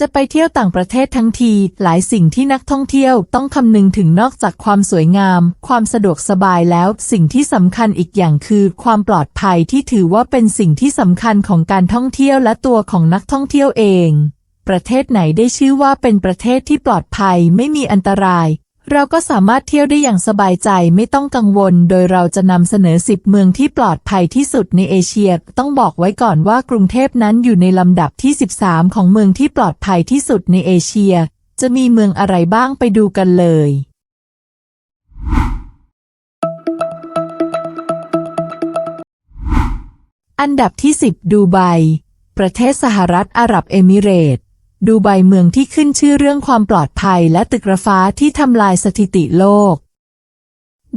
จะไปเที่ยวต่างประเทศทั้งที หลายสิ่งที่นักท่องเที่ยวต้องคำนึงถึงนอกจากความสวยงาม ความสะดวกสบายแล้ว สิ่งที่สำคัญอีกอย่างคือ ความปลอดภัยที่ถือว่าเป็นสิ่งที่สำคัญของการท่องเที่ยวและตัวของนักท่องเที่ยวเอง ประเทศไหนได้ชื่อว่าเป็นประเทศที่ปลอดภัยไม่มีอันตราย เราก็สามารถเที่ยวได้อย่างสบายใจไม่ต้องกังวล โดยเราจะนำเสนอ 10 เมืองที่ปลอดภัยที่สุดในเอเชีย ต้องบอกไว้ก่อนว่ากรุงเทพนั้นอยู่ในลำดับที่ 13 ของเมืองที่ปลอดภัยที่สุดในเอเชีย จะมีเมืองอะไรบ้างไปดูกันเลย อันดับที่ 10 ดูไบ ประเทศสหรัฐอาหรับเอมิเรต ดูไบเมืองที่ขึ้นชื่อเรื่องความปลอดภัยและตึกระฟ้าที่ทำลายสถิติโลก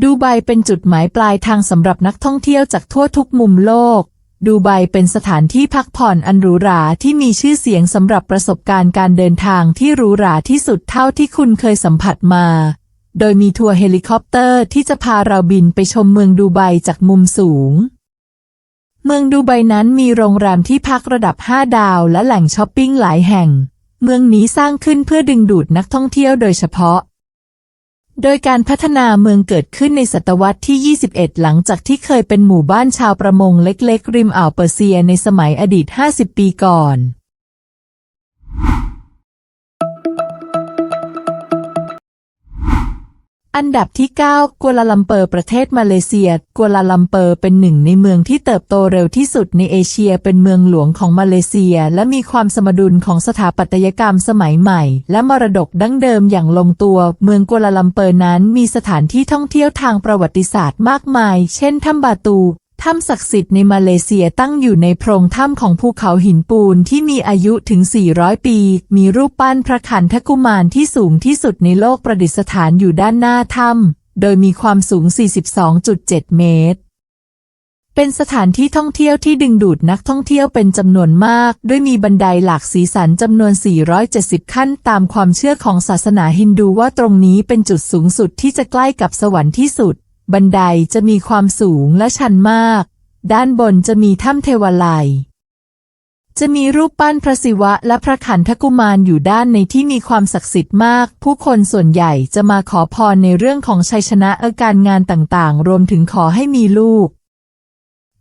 ดูไบเป็นจุดหมายปลายทางสำหรับนักท่องเที่ยวจากทั่วทุกมุมโลก ดูไบเป็นสถานที่พักผ่อนอันหรูหราที่มีชื่อเสียงสำหรับประสบการณ์การเดินทางที่หรูหราที่สุดเท่าที่คุณเคยสัมผัสมา โดยมีทัวร์เฮลิคอปเตอร์ที่จะพาเราบินไปชมเมืองดูไบจากมุมสูง เมืองดูไบนั้นมีโรงแรมที่พักระดับ 5 ดาวและแหล่งช้อปปิ้งหลายแห่ง เมืองนี้สร้างขึ้นเพื่อดึงดูดนักท่องเที่ยวโดยเฉพาะ โดยการพัฒนาเมืองเกิดขึ้นในศตวรรษที่ 21 หลังจากที่เคยเป็นหมู่บ้านชาวประมงเล็กๆ ริมอ่าวเปอร์เซียในสมัยอดีต 50 ปีก่อน อันดับที่ 9 กัวลาลัมเปอร์ประเทศมาเลเซีย กัวลาลัมเปอร์เป็นหนึ่งในเมืองที่เติบโตเร็วที่สุดในเอเชีย เป็นเมืองหลวงของมาเลเซีย และมีความสมดุลของสถาปัตยกรรมสมัยใหม่ และมรดกดั้งเดิมอย่างลงตัว เมืองกัวลาลัมเปอร์นั้นมีสถานที่ท่องเที่ยวทางประวัติศาสตร์มากมาย เช่นถ้ำบาตู ถ้ำศักดิ์สิทธิ์ในมาเลเซียตั้งอยู่ในโพรงถ้ำของภูเขาหินปูนที่มีอายุถึง 400 ปี มีรูปปั้นพระขันธกุมารที่สูงที่สุดในโลกประดิษฐานอยู่ด้านหน้าถ้ำ โดยมีความสูง 42.7 เมตร เป็นสถานที่ท่องเที่ยวที่ดึงดูดนักท่องเที่ยวเป็นจำนวนมาก ด้วยมีบันไดหลากสีสันจำนวน 470 ขั้นตามความเชื่อของศาสนาฮินดูว่าตรงนี้เป็นจุดสูงสุดที่จะใกล้กับสวรรค์ที่สุด บันไดจะมีความสูงและชันมาก ด้านบนจะมีถ้ำเทวาลัย จะมีรูปปั้นพระศิวะและพระขันธกุมารอยู่ด้านในที่มีความศักดิ์สิทธิ์มาก ผู้คนส่วนใหญ่จะมาขอพรในเรื่องของชัยชนะอาการงานต่างๆ รวมถึงขอให้มีลูก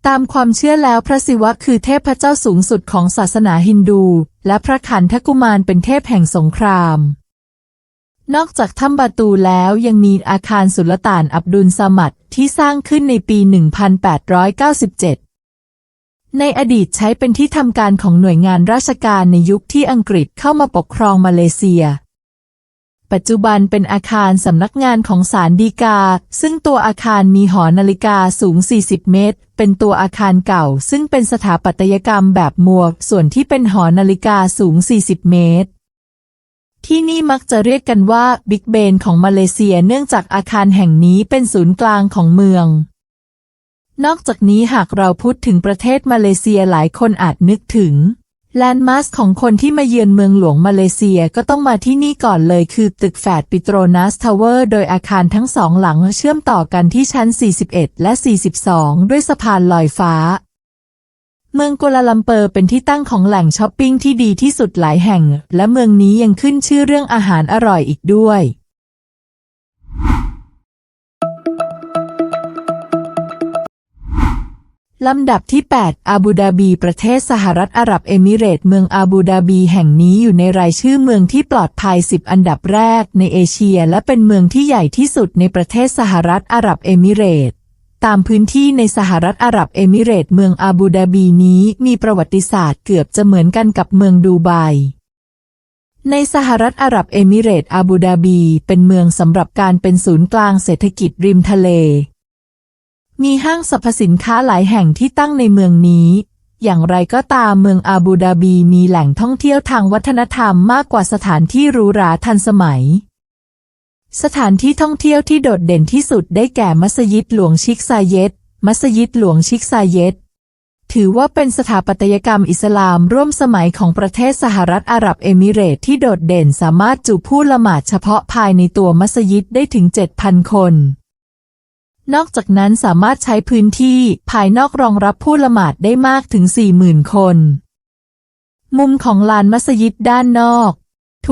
ตามความเชื่อแล้วพระศิวะคือเทพเจ้าสูงสุดของศาสนาฮินดู และพระขันธกุมารเป็นเทพแห่งสงคราม นอกจากถ้ำบาตูแล้วยังมีอาคารสุลต่านอับดุลซามัดที่สร้างขึ้นในปี 1897 ในอดีตใช้เป็นที่ทำการของหน่วยงานราชการในยุคที่อังกฤษเข้ามาปกครองมาเลเซีย ปัจจุบันเป็นอาคารสำนักงานของศาลฎีกา ซึ่งตัวอาคารมีหอนาฬิกาสูง 40 เมตร เป็นตัวอาคารเก่า ซึ่งเป็นสถาปัตยกรรมแบบมัวส่วนที่เป็นหอนาฬิกาสูง 40 เมตร ที่นี่มักจะเรียกกันว่าบิ๊กเบนของมาเลเซียเนื่องจากอาคารแห่งนี้เป็นศูนย์กลางของเมือง นอกจากนี้หากเราพูดถึงประเทศมาเลเซียหลายคนอาจนึกถึง แลนด์มาร์คของคนที่มาเยือนเมืองหลวงมาเลเซียก็ต้องมาที่นี่ก่อนเลยคือตึกแฝดปิโตรนัสทาวเวอร์โดยอาคารทั้งสองหลังเชื่อมต่อกันที่ชั้น 41 และ 42 ด้วยสะพานลอยฟ้า เมืองกัวลาลัมเปอร์เป็นที่ตั้งของแหล่งช้อปปิ้งที่ดีที่สุดหลายแห่ง และเมืองนี้ยังขึ้นชื่อเรื่องอาหารอร่อยอีกด้วย ลำดับที่ 8 อาบูดาบี ประเทศสหรัฐอาหรับเอมิเรต เมืองอาบูดาบีแห่งนี้อยู่ในรายชื่อเมืองที่ปลอดภัย 10 อันดับแรกในเอเชีย และเป็นเมืองที่ใหญ่ที่สุดในประเทศสหรัฐอาหรับเอมิเรต ตามพื้นที่ในสหรัฐอาหรับเอมิเรตส์เมืองอาบูดาบีนี้มีประวัติศาสตร์เกือบจะเหมือนกันกับเมืองดูไบในสหรัฐอาหรับเอมิเรตส์อาบูดาบีเป็นเมืองสำหรับการเป็นศูนย์กลางเศรษฐกิจริมทะเล มีห้างสรรพสินค้าหลายแห่งที่ตั้งในเมืองนี้ อย่างไรก็ตามเมืองอาบูดาบีมีแหล่งท่องเที่ยวทางวัฒนธรรมมากกว่าสถานที่หรูหราทันสมัย สถานที่ท่องเที่ยวที่โดดเด่นที่สุดได้แก่มัสยิดหลวงชิกซาเยตมัสยิดหลวงชิกซาเยตถือว่าเป็นสถาปัตยกรรมอิสลามร่วมสมัยของประเทศสหรัฐอาหรับเอมิเรตที่โดดเด่นสามารถจุผู้ละหมาดเฉพาะภายในตัวมัสยิดได้ถึง 7,000 คน นอกจากนั้นสามารถใช้พื้นที่ภายนอกรองรับผู้ละหมาดได้มากถึง 40,000 คน มุมของลานมัสยิดด้านนอก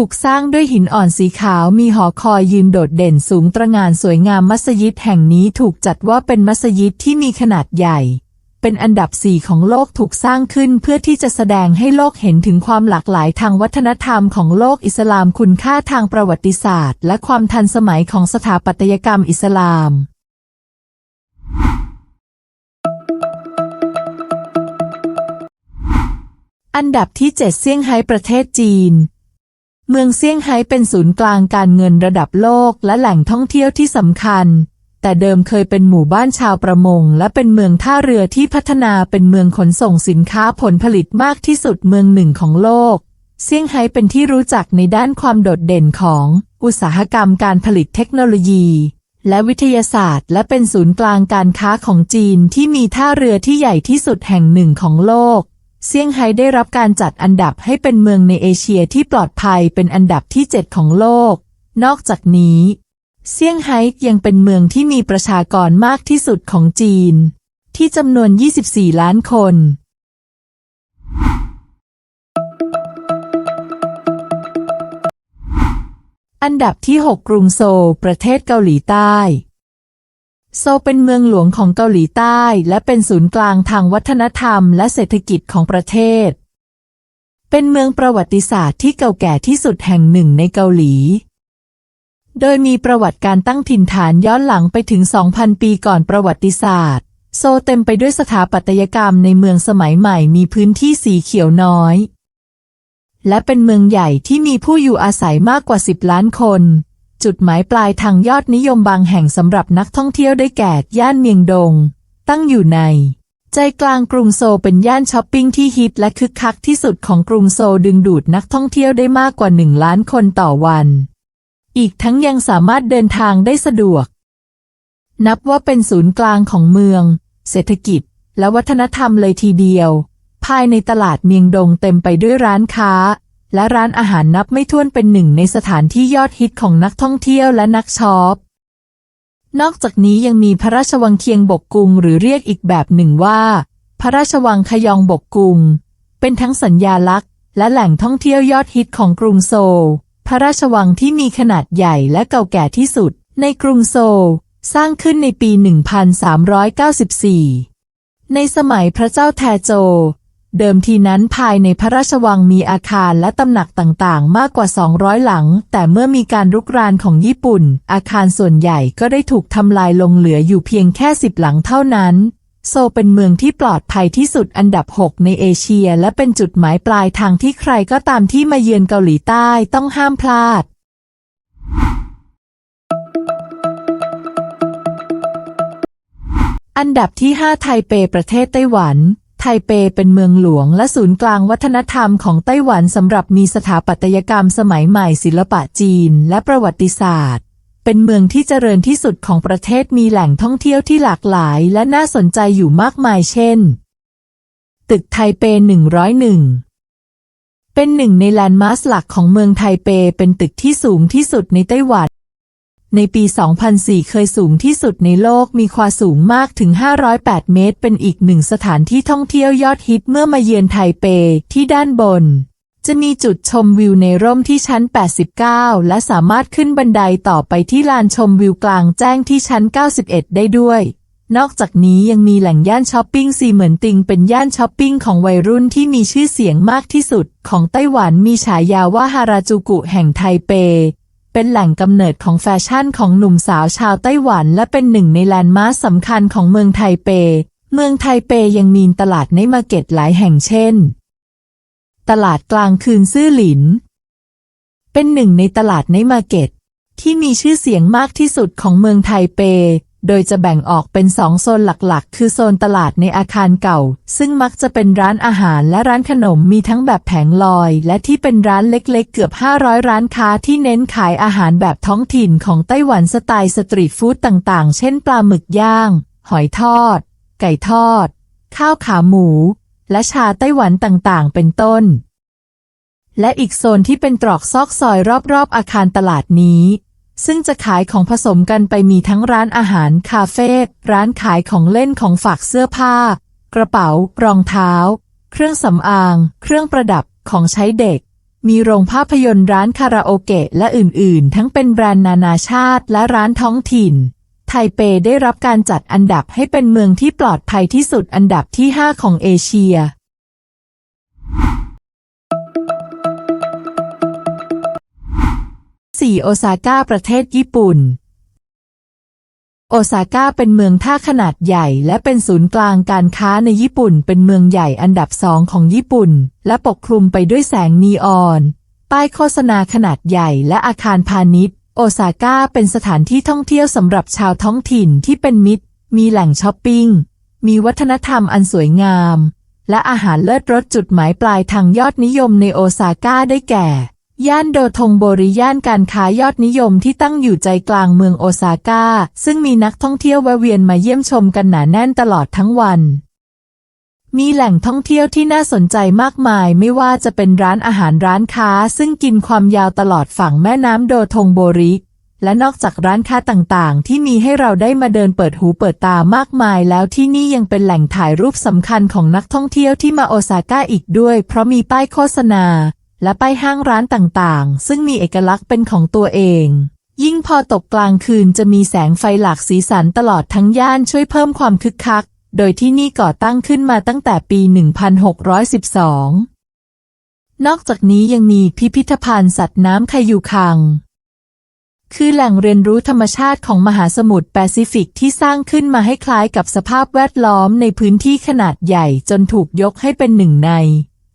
ถูกสร้างด้วยหินอ่อนสีขาวมีหอคอยยืนโดดเด่นสูงตระงานสวยงามมัสยิดแห่งนี้ถูกจัดว่าเป็นมัสยิดที่มีขนาดใหญ่ เป็นอันดับสี่ของโลกถูกสร้างขึ้นเพื่อที่จะแสดงให้โลกเห็นถึงความหลากหลายทางวัฒนธรรมของโลกอิสลามคุณค่าทางประวัติศาสตร์ และความทันสมัยของสถาปัตยกรรมอิสลามอันดับที่ 7 เซี่ยงไฮ้ประเทศจีน เมืองเซี่ยงไฮ้เป็นศูนย์กลางการเงินระดับโลกและแหล่งท่องเที่ยวที่สำคัญ แต่เดิมเคยเป็นหมู่บ้านชาวประมง และเป็นเมืองท่าเรือที่พัฒนาเป็นเมืองขนส่งสินค้าผลผลิตมากที่สุดเมืองหนึ่งของโลก เซี่ยงไฮ้เป็นที่รู้จักในด้านความโดดเด่นของ อุตสาหกรรมการผลิตเทคโนโลยี และวิทยาศาสตร์ และเป็นศูนย์กลางการค้าของจีนที่มีท่าเรือที่ใหญ่ที่สุดแห่งหนึ่งของโลก เซี่ยงไฮ้ได้รับการจัดอันดับให้เป็นเมืองในเอเชียที่ปลอดภัยเป็นอันดับที่ 7 ของโลก นอกจากนี้ เซี่ยงไฮ้ยังเป็นเมืองที่มีประชากรมากที่สุดของจีน ที่จำนวน 24 ล้านคน อันดับที่ 6 กรุงโซลประเทศเกาหลีใต้ โซเป็นเมืองหลวงของเกาหลีใต้ และเป็นศูนย์กลางทางวัฒนธรรมและเศรษฐกิจของประเทศ เป็นเมืองประวัติศาสตร์ที่เก่าแก่ที่สุดแห่งหนึ่งในเกาหลี โดยมีประวัติการตั้งถิ่นฐานย้อนหลังไปถึง 2,000 ปีก่อนประวัติศาสตร์ โซเต็มไปด้วยสถาปัตยกรรมในเมืองสมัยใหม่มีพื้นที่สีเขียวน้อย และเป็นเมืองใหญ่ที่มีผู้อยู่อาศัยมากกว่า 10 ล้านคน จุดหมายปลายทางยอดนิยมบางแห่งสำหรับนักท่องเที่ยวได้แก่ย่านเมียงดง ตั้งอยู่ใน ใจกลางกรุงโซลเป็นย่านช้อปปิ้งที่ฮิตและคึกคักที่สุดของกรุงโซลดึงดูดนักท่องเที่ยวได้มากกว่า1ล้านคนต่อวัน อีกทั้งยังสามารถเดินทางได้สะดวก นับว่าเป็นศูนย์กลางของเมือง เศรษฐกิจ และวัฒนธรรมเลยทีเดียว ภายในตลาดเมียงดงเต็มไปด้วยร้านค้า และร้านอาหารนับไม่ถ้วนเป็นหนึ่งในสถานที่ยอดฮิตของนักท่องเที่ยวและนักช็อป นอกจากนี้ยังมีพระราชวังเคียงบกกุงหรือเรียกอีกแบบหนึ่งว่า พระราชวังขยองบกกุง เป็นทั้งสัญญาลักษณ์ และแหล่งท่องเที่ยวยอดฮิตของกรุงโซล พระราชวังที่มีขนาดใหญ่และเก่าแก่ที่สุด ในกรุงโซล สร้างขึ้นในปี 1394 ในสมัยพระเจ้าแทโจ เดิมทีนั้นภายในพระราชวังมีอาคารและตำหนักต่างๆ มากกว่า 200 หลัง แต่เมื่อมีการรุกรานของญี่ปุ่น อาคารส่วนใหญ่ก็ได้ถูกทำลายลงเหลืออยู่เพียงแค่สิบหลังเท่านั้น โซเป็นเมืองที่ปลอดภัยที่สุดอันดับ 6 ในเอเชีย และเป็นจุดหมายปลายทางที่ใครก็ตามที่มาเยือนเกาหลีใต้ต้องห้ามพลาดอันดับที่ 5 ไทเปประเทศไต้หวัน ทเปเป็นเมืองหลวงและศูนย์กลางวัฒนธรรมของไต้หวันสำหรับมีสถาปัตยกรรมสมัยใหม่ศิลปะจีนและประวัติศาสตร์ เป็นเมืองที่เจริญที่สุดของประเทศมีแหล่งท่องเที่ยวที่หลากหลายและน่าสนใจอยู่มากมายเช่น ตึกไทเป 101 เป็นหนึ่งในแลนด์มาร์คหลักของเมืองไทเปเป็นตึกที่สูงที่สุดในไต้หวัน ในปี 2004 เคยสูงที่สุดในโลกมีความสูงมากถึง 508 เมตร เป็นอีกหนึ่งสถานที่ท่องเที่ยวยอดฮิตเมื่อมาเยือนไทเปที่ด้านบน จะมีจุดชมวิวในร่มที่ชั้น 89 และสามารถขึ้นบันไดต่อไปที่ลานชมวิวกลางแจ้งที่ชั้น 91 ได้ด้วย นอกจากนี้ยังมีแหล่งย่านช้อปปิ้งซีเหมือนติง เป็นย่านช้อปปิ้งของวัยรุ่นที่มีชื่อเสียงมากที่สุด ของไต้หวันมีฉายาว่าฮาราจูกุแห่งไทเป เป็นแหล่งกำเนิดของแฟชั่นของหนุ่มสาวชาวไต้หวัน และเป็นหนึ่งในแลนด์มาร์คสำคัญของเมืองไทเป เมืองไทเปยังมีตลาดในมาเก็ตหลายแห่งเช่น ตลาดกลางคืนซื่อหลิน เป็นหนึ่งในตลาดในมาเก็ตที่มีชื่อเสียงมากที่สุดของเมืองไทเป โดยจะแบ่งออกเป็นสองโซนหลักๆ คือโซนตลาดในอาคารเก่า ซึ่งมักจะเป็นร้านอาหารและร้านขนมมีทั้งแบบแผงลอย และที่เป็นร้านเล็กๆ เกือบ 500 ร้านค้าที่เน้นขายอาหารแบบท้องถิ่นของไต้หวันสไตล์สตรีทฟู้ดต่างๆ เช่นปลาหมึกย่าง หอยทอด ไก่ทอด ข้าวขาหมู และชาไต้หวันต่างๆ เป็นต้น และอีกโซนที่เป็นตรอกซอกซอยรอบๆ อาคารตลาดนี้ ซึ่งจะขายของผสมกันไปมีทั้งร้านอาหาร คาเฟ่ ร้านขายของเล่นของฝากเสื้อผ้า กระเป๋า รองเท้า เครื่องสำอาง เครื่องประดับ ของใช้เด็ก มีโรงภาพยนตร์ร้านคาราโอเกะและอื่น ๆ ทั้งเป็นแบรนด์นานาชาติและร้านท้องถิ่น ไทเปได้รับการจัดอันดับให้เป็นเมืองที่ปลอดภัยที่สุดอันดับที่ 5 ของเอเชีย 4. โอซาก้าประเทศญี่ปุ่น โอซาก้าเป็นเมืองท่าขนาดใหญ่ และเป็นศูนย์กลางการค้าในญี่ปุ่น เป็นเมืองใหญ่อันดับสองของญี่ปุ่น และปกคลุมไปด้วยแสงนีออน ป้ายโฆษณาขนาดใหญ่และอาคารพาณิชย์ โอซาก้าเป็นสถานที่ท่องเที่ยวสำหรับชาวท้องถิ่นที่เป็นมิตร มีแหล่งช้อปปิ้ง มีวัฒนธรรมอันสวยงาม และอาหารเลิศรสจุดหมายปลายทางยอดนิยมในโอซาก้าได้แก่ ย่านโดทงโบริย่านการค้ายอดนิยมที่ตั้งอยู่ใจกลางเมืองโอซาก้า ซึ่งมีนักท่องเที่ยวแวะเวียนมาเยี่ยมชมกันหนาแน่นตลอดทั้งวัน มีแหล่งท่องเที่ยวที่น่าสนใจมากมายไม่ว่าจะเป็นร้านอาหารร้านค้า ซึ่งกินความยาวตลอดฝั่งแม่น้ำโดทงโบริและนอกจากร้านค้าต่างๆ ที่มีให้เราได้มาเดินเปิดหูเปิดตามากมายแล้วที่นี่ยังเป็นแหล่งถ่ายรูปสำคัญของนักท่องเที่ยวที่มาโอซาก้าอีกด้วย เพราะมีป้ายโฆษณา และป้ายห้างร้านต่างๆ ซึ่งมีเอกลักษณ์เป็นของตัวเอง ยิ่งพอตกกลางคืนจะมีแสงไฟหลากสีสันตลอดทั้งย่านช่วยเพิ่มความคึกคัก โดยที่นี่ก่อตั้งขึ้นมาตั้งแต่ปี 1612 นอกจากนี้ยังมีพิพิธภัณฑ์สัตว์น้ำคายูคัง คือแหล่งเรียนรู้ธรรมชาติของมหาสมุทรแปซิฟิกที่สร้างขึ้นมาให้คล้ายกับสภาพแวดล้อมในพื้นที่ขนาดใหญ่จนถูกยกให้เป็นหนึ่งใน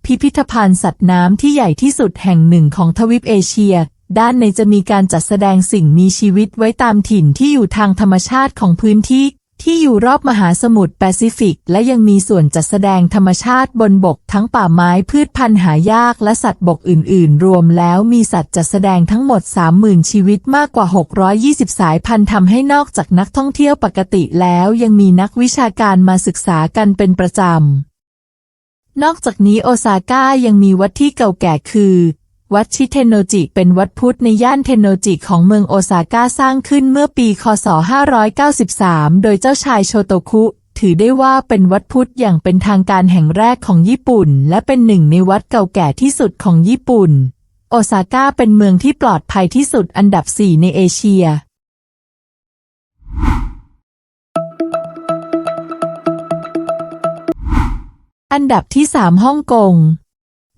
พิพิธภัณฑ์สัตว์น้ำที่ใหญ่ที่สุดแห่งหนึ่งของทวีปเอเชีย ด้านในจะมีการจัดแสดงสิ่งมีชีวิตไว้ตามถิ่นที่อยู่ทางธรรมชาติของพื้นที่ ที่อยู่รอบมหาสมุทรแปซิฟิก และยังมีส่วนจัดแสดงธรรมชาติบนบกทั้งป่าไม้พืชพันธุ์หายากและสัตว์บกอื่น ๆ รวมแล้วมีสัตว์จัดแสดงทั้งหมด 30,000 ชีวิตมากกว่า 620 สายพันธุ์ทำให้นอกจากนักท่องเที่ยวปกติแล้วยังมีนักวิชาการมาศึกษากันเป็นประจำ นอกจากนี้โอซาก้ายังมีวัดที่เก่าแก่คือ วัดชิเทโนจิเป็นวัดพุทธในย่านเทโนจิของเมืองโอซาก้าสร้างขึ้นเมื่อปี คศ 593 โดยเจ้าชายโชโตคุ ถือได้ว่าเป็นวัดพุทธอย่างเป็นทางการแห่งแรกของญี่ปุ่น และเป็นหนึ่งในวัดเก่าแก่ที่สุดของญี่ปุ่น โอซาก้าเป็นเมืองที่ปลอดภัยที่สุดอันดับ 4 ในเอเชีย อันดับที่3ฮ่องกง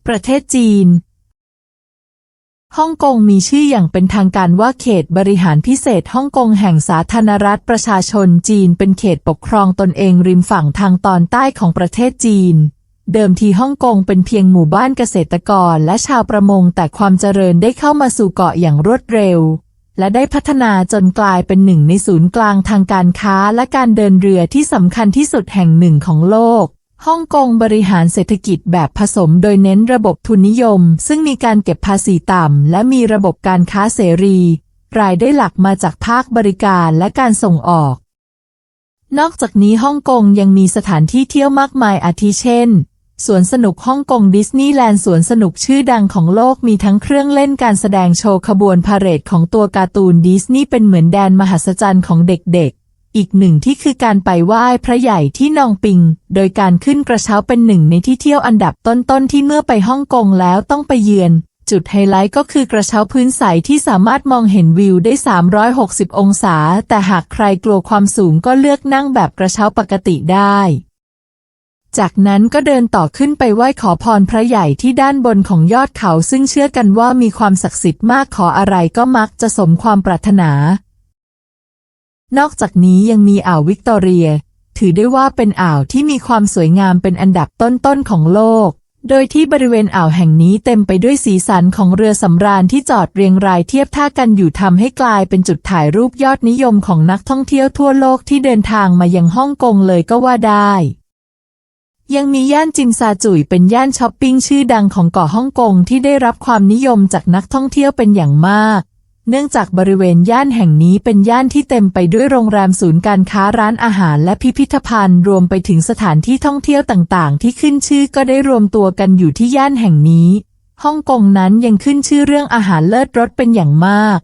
ประเทศจีน ฮ่องกงมีชื่ออย่างเป็นทางการว่าเขตบริหารพิเศษฮ่องกงแห่งสาธารณรัฐประชาชนจีนเป็นเขตปกครองตนเองริมฝั่งทางตอนใต้ของประเทศจีน เดิมทีฮ่องกงเป็นเพียงหมู่บ้านเกษตรกรและชาวประมงแต่ความเจริญได้เข้ามาสู่เกาะอย่างรวดเร็วและได้พัฒนาจนกลายเป็นหนึ่งในศูนย์กลางทางการค้าและการเดินเรือที่สำคัญที่สุดแห่งหนึ่งของโลก ฮ่องกงบริหารเศรษฐกิจแบบผสมโดยเน้นระบบทุนนิยม ซึ่งมีการเก็บภาษีต่ำ และมีระบบการค้าเสรี รายได้หลักมาจากภาคบริการและการส่งออก นอกจากนี้ฮ่องกงยังมีสถานที่เที่ยวมากมายอาทิเช่นสวนสนุกฮ่องกงดิสนีย์แลนด์สวนสนุกชื่อดังของโลกมีทั้งเครื่องเล่นการแสดงโชว์ขบวนพาเหรดของตัวการ์ตูนดิสนีย์เป็นเหมือนแดนมหัศจรรย์ของเด็กๆ อีกหนึ่งที่คือการไปไหว้พระใหญ่ที่นองปิง โดยการขึ้นกระเช้าเป็นหนึ่งในที่เที่ยวอันดับต้นๆที่เมื่อไปฮ่องกงแล้วต้องไปเยือน จุดไฮไลท์ก็คือกระเช้าพื้นใสที่สามารถมองเห็นวิวได้ 360 องศา แต่หากใครกลัวความสูงก็เลือกนั่งแบบกระเช้าปกติได้ จากนั้นก็เดินต่อขึ้นไปไหว้ขอพรพระใหญ่ที่ด้านบนของยอดเขาซึ่งเชื่อกันว่ามีความศักดิ์สิทธิ์มากขออะไรก็มักจะสมความปรารถนา นอกจากนี้ยังมีอ่าววิกตอเรีย ถือได้ว่าเป็นอ่าวที่มีความสวยงามเป็นอันดับต้นๆของโลก โดยที่บริเวณอ่าวแห่งนี้เต็มไปด้วยสีสันของเรือสำราญที่จอดเรียงรายเทียบท่ากันอยู่ทำให้กลายเป็นจุดถ่ายรูปยอดนิยมของนักท่องเที่ยวทั่วโลกที่เดินทางมายังฮ่องกงเลยก็ว่าได้ยังมีย่านจินซาจุยเป็นย่านช้อปปิ้งชื่อดังของเกาะฮ่องกงที่ได้รับความนิยมจากนักท่องเที่ยวเป็นอย่างมาก เนื่องจากบริเวณย่านแห่งนี้เป็นย่านที่เต็มไปด้วยโรงแรมศูนย์การค้าร้านอาหารและพิพิธภัณฑ์ รวมไปถึงสถานที่ท่องเที่ยวต่างๆ ที่ขึ้นชื่อก็ได้รวมตัวกันอยู่ที่ย่านแห่งนี้ ฮ่องกงนั้นยังขึ้นชื่อเรื่องอาหารเลิศรสเป็นอย่างมาก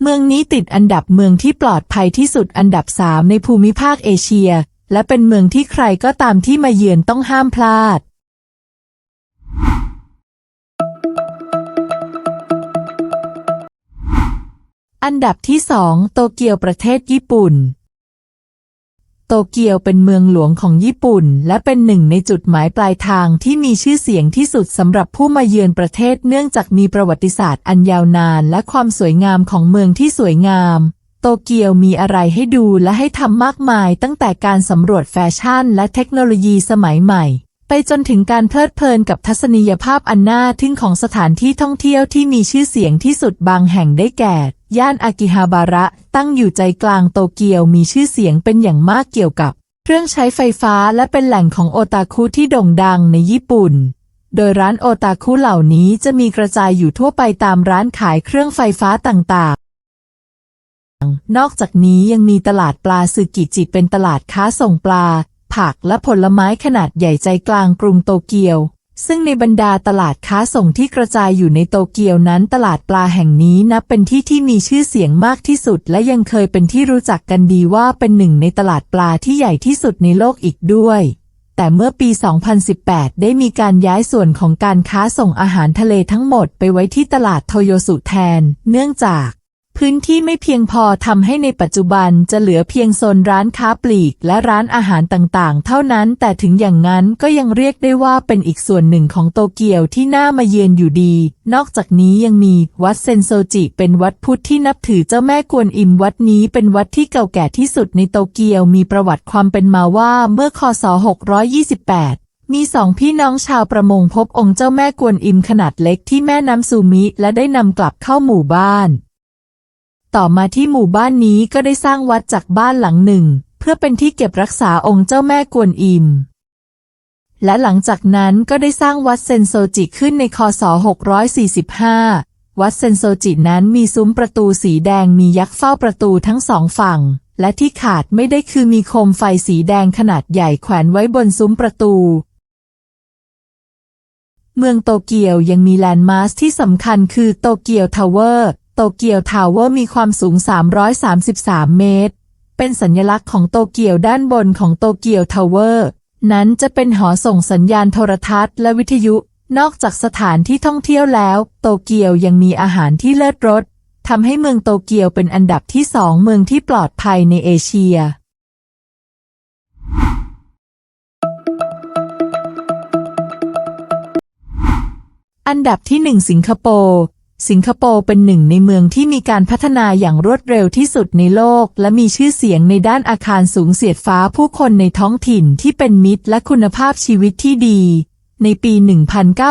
เมืองนี้ติดอันดับเมืองที่ปลอดภัยที่สุดอันดับสามในภูมิภาคเอเชีย และเป็นเมืองที่ใครก็ตามที่มาเยือนต้องห้ามพลาด อันดับที่สองโตเกียวประเทศญี่ปุ่น โตเกียวเป็นเมืองหลวงของญี่ปุ่น และเป็นหนึ่งในจุดหมายปลายทางที่มีชื่อเสียงที่สุดสำหรับผู้มาเยือนประเทศเนื่องจากมีประวัติศาสตร์อันยาวนานและความสวยงามของเมืองที่สวยงาม โตเกียวมีอะไรให้ดูและให้ทำมากมายตั้งแต่การสำรวจแฟชั่นและเทคโนโลยีสมัยใหม่ ไปจนถึงการเพลิดเพลินกับทัศนียภาพอันน่าทึ่งของสถานที่ท่องเที่ยวที่มีชื่อเสียงที่สุดบางแห่งได้แก่ ย่านอากิฮาบาระ ตั้งอยู่ใจกลางโตเกียวมีชื่อเสียงเป็นอย่างมากเกี่ยวกับ เครื่องใช้ไฟฟ้าและเป็นแหล่งของโอตาคุที่โด่งดังในญี่ปุ่น โดยร้านโอตาคุเหล่านี้จะมีกระจายอยู่ทั่วไปตามร้านขายเครื่องไฟฟ้าต่างๆ นอกจากนี้ยังมีตลาดปลาซึกิจิเป็นตลาดค้าส่งปลา ผักและผลไม้ขนาดใหญ่ใจกลางกรุงโตเกียว ซึ่งในบรรดาตลาดค้าส่งที่กระจายอยู่ในโตเกียวนั้นตลาดปลาแห่งนี้นับเป็นที่ที่มีชื่อเสียงมากที่สุด และยังเคยเป็นที่รู้จักกันดีว่าเป็นหนึ่งในตลาดปลาที่ใหญ่ที่สุดในโลกอีกด้วยแต่เมื่อปี 2018 ได้มีการย้ายส่วนของการค้าส่งอาหารทะเลทั้งหมดไปไว้ที่ตลาดโทโยสุแทน เนื่องจาก พื้นที่ไม่เพียงพอทำให้ในปัจจุบันจะเหลือเพียงโซนร้านค้าปลีกและร้านอาหารต่างๆ เท่านั้น แต่ถึงอย่างนั้นก็ยังเรียกได้ว่าเป็นอีกส่วนหนึ่งของโตเกียวที่น่ามาเยือนอยู่ดี นอกจากนี้ยังมีวัดเซนโซจิเป็นวัดพุทธที่นับถือเจ้าแม่กวนอิมวัดนี้เป็นวัดที่เก่าแก่ที่สุดในโตเกียวมีประวัติความเป็นมาว่าเมื่อคศ 628มีสองพี่น้องชาวประมงพบองค์เจ้าแม่กวนอิมขนาดเล็กที่แม่น้ำซูมิและได้นำกลับเข้าหมู่บ้าน ต่อมาที่หมู่บ้านนี้ก็ได้สร้างวัดจากบ้านหลังหนึ่ง เพื่อเป็นที่เก็บรักษาองค์เจ้าแม่กวนอิม และหลังจากนั้นก็ได้สร้างวัดเซนโซจิขึ้นในคศ 645 วัดเซนโซจินั้นมีซุ้มประตูสีแดงมียักษ์เฝ้าประตูทั้งสองฝั่ง และที่ขาดไม่ได้คือมีโคมไฟสีแดงขนาดใหญ่แขวนไว้บนซุ้มประตูเมืองโตเกียวยังมีแลนด์มาร์คที่สำคัญคือโตเกียวทาวเวอร์ โตเกียวทาวเวอร์มีความสูง 333 เมตร เป็นสัญลักษณ์ของโตเกียวด้านบนของโตเกียวทาวเวอร์ นั้นจะเป็นหอส่งสัญญาณโทรทัศน์และวิทยุ นอกจากสถานที่ท่องเที่ยวแล้ว โตเกียวยังมีอาหารที่เลิศรสทำให้เมืองโตเกียวเป็นอันดับที่สองเมืองที่ปลอดภัยในเอเชียอันดับที่หนึ่งสิงคโปร์ สิงคโปร์เป็นหนึ่งในเมืองที่มีการพัฒนาอย่างรวดเร็วที่สุดในโลก และมีชื่อเสียงในด้านอาคารสูงเสียดฟ้าผู้คนในท้องถิ่นที่เป็นมิตรและคุณภาพชีวิตที่ดี ในปี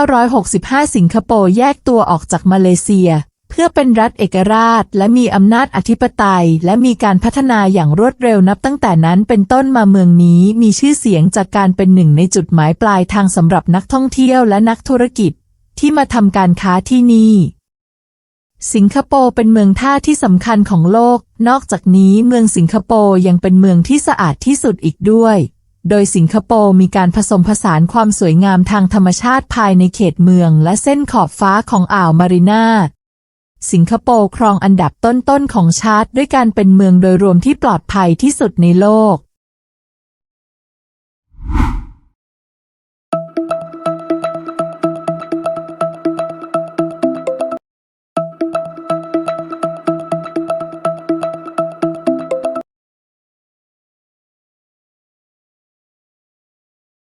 1965 สิงคโปร์แยกตัวออกจากมาเลเซีย เพื่อเป็นรัฐเอกราช และมีอำนาจอธิปไตย และมีการพัฒนาอย่างรวดเร็วนับตั้งแต่นั้นเป็นต้นมาเมืองนี้มีชื่อเสียงจากการเป็นหนึ่งในจุดหมายปลายทางสำหรับนักท่องเที่ยวและนักธุรกิจ ที่มาทำการค้าที่นี่ สิงคโปร์เป็นเมืองท่าที่สำคัญของโลก นอกจากนี้เมืองสิงคโปร์ยังเป็นเมืองที่สะอาดที่สุดอีกด้วย โดยสิงคโปร์มีการผสมผสานความสวยงามทางธรรมชาติภายในเขตเมืองและเส้นขอบฟ้าของอ่าวมารีนาสิงคโปร์ครองอันดับต้นๆของชาร์ตด้วยการเป็นเมืองโดยรวมที่ปลอดภัยที่สุดในโลก